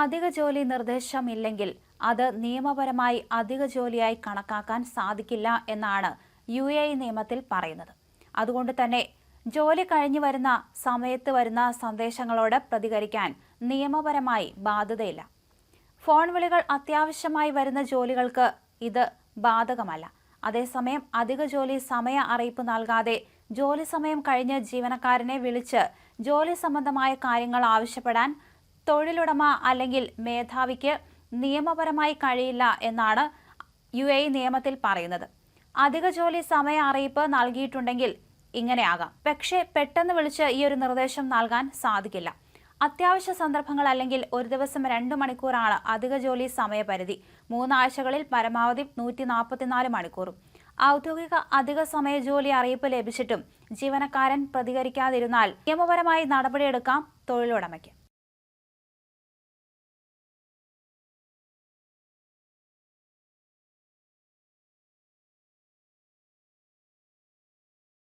അധിക ജോലി നിർദ്ദേശമില്ലെങ്കിൽ അത് നിയമപരമായി അധിക ജോലിയായി കണക്കാക്കാൻ സാധിക്കില്ല എന്നാണ് യു എ നിയമത്തിൽ പറയുന്നത്. അതുകൊണ്ട് തന്നെ ജോലി കഴിഞ്ഞു വരുന്ന സമയത്ത് വരുന്ന സന്ദേശങ്ങളോട് പ്രതികരിക്കാൻ നിയമപരമായി ബാധ്യതയില്ല. ഫോൺ വിളികൾ അത്യാവശ്യമായി വരുന്ന ജോലികൾക്ക് ഇത് ബാധകമല്ല. അതേസമയം അധിക ജോലി സമയ അറിയിപ്പ് നൽകാതെ ജോലി സമയം കഴിഞ്ഞ് ജീവനക്കാരനെ വിളിച്ച് ജോലി സംബന്ധമായ കാര്യങ്ങൾ ആവശ്യപ്പെടാൻ തൊഴിലുടമ അല്ലെങ്കിൽ മേധാവിക്ക് നിയമപരമായി കഴിയില്ല എന്നാണ് യു എ നിയമത്തിൽ പറയുന്നത്. അധിക ജോലി സമയ അറിയിപ്പ് നൽകിയിട്ടുണ്ടെങ്കിൽ ഇങ്ങനെയാകാം. പക്ഷേ പെട്ടെന്ന് വിളിച്ച് ഈ ഒരു നിർദ്ദേശം നൽകാൻ സാധിക്കില്ല. അത്യാവശ്യ സന്ദർഭങ്ങൾ അല്ലെങ്കിൽ ഒരു ദിവസം രണ്ട് മണിക്കൂറാണ് അധിക ജോലി സമയപരിധി. മൂന്നാഴ്ചകളിൽ പരമാവധി നൂറ്റി നാൽപ്പത്തിനാല് മണിക്കൂറും. ഔദ്യോഗിക അധിക സമയ ജോലി അറിയിപ്പ് ലഭിച്ചിട്ടും ജീവനക്കാരൻ പ്രതികരിക്കാതിരുന്നാൽ നിയമപരമായി നടപടിയെടുക്കാം തൊഴിലുടമയ്ക്ക്.